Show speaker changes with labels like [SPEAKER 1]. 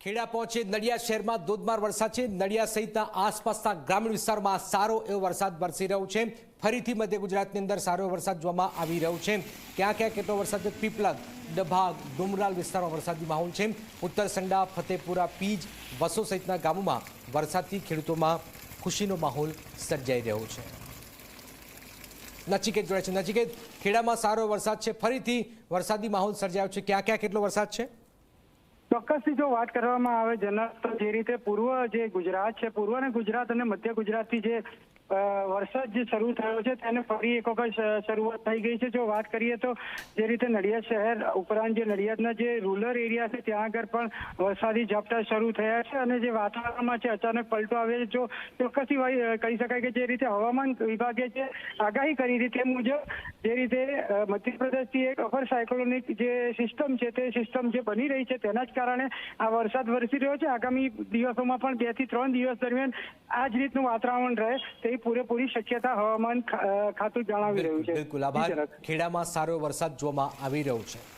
[SPEAKER 1] ખેડા પહોંચે નડિયાદ શહેરમાં ધોધમાર વરસાદ છે. નડિયાદ સહિતના આસપાસના ગ્રામીણ વિસ્તારમાં સારો એવો વરસાદ વરસી રહ્યો છે. ફરીથી મધ્ય ગુજરાતની અંદર સારો વરસાદ જોવામાં આવી રહ્યો છે. ક્યાં ક્યાં કેટલો વરસાદ છે? પીપલગ ડભાગ ડુમરાલ વિસ્તારમાં વરસાદી માહોલ છે. ઉત્તર સંડા, ફતેપુરા, પીજ, વસો સહિતના ગામોમાં વરસાદથી ખેડૂતોમાં ખુશીનો માહોલ સર્જાઈ રહ્યો છે. નચિકેત જોડાય છે. નચિકેત, ખેડામાં સારો વરસાદ છે. ફરીથી વરસાદી માહોલ સર્જાયો છે. ક્યાં ક્યાં કેટલો વરસાદ છે?
[SPEAKER 2] ચોક્કસથી જો વાત કરવામાં આવે જનરલ તો જે રીતે પૂર્વ જે ગુજરાત છે, પૂર્વ અને ગુજરાત અને મધ્ય ગુજરાતથી જે વરસાદ જે શરૂ થયો છે તેને ફરી એક વખત શરૂઆત થઈ ગઈ છે. જો વાત કરીએ તો જે રીતે નડિયાદ શહેર ઉપરાંત જે નડિયાદના જે રૂરલ એરિયા છે, ત્યાં આગળ પણ વરસાદી ઝાપટા શરૂ થયા છે અને જે વાતાવરણમાં છે, અચાનક પલટો આવે છે. જો ચોક્કસથી કહી શકાય કે જે રીતે હવામાન વિભાગે જે આગાહી કરી હતી તે મુજબ જે રીતે મધ્યપ્રદેશથી એક અપર સાયક્લોનિક જે સિસ્ટમ છે, તે સિસ્ટમ જે બની રહી છે, તેના જ કારણે આ વરસાદ વરસી રહ્યો છે. આગામી દિવસોમાં પણ બેથી ત્રણ દિવસ દરમિયાન આ જ રીતનું વાતાવરણ રહે તેવી પૂરેપૂરી શક્યતા હવામાન ખાતું જણાવી રહ્યું છે.
[SPEAKER 1] બિલકુલ આભાર. ખેડામાં સારો વરસાદ જોવામાં આવી રહ્યો છે.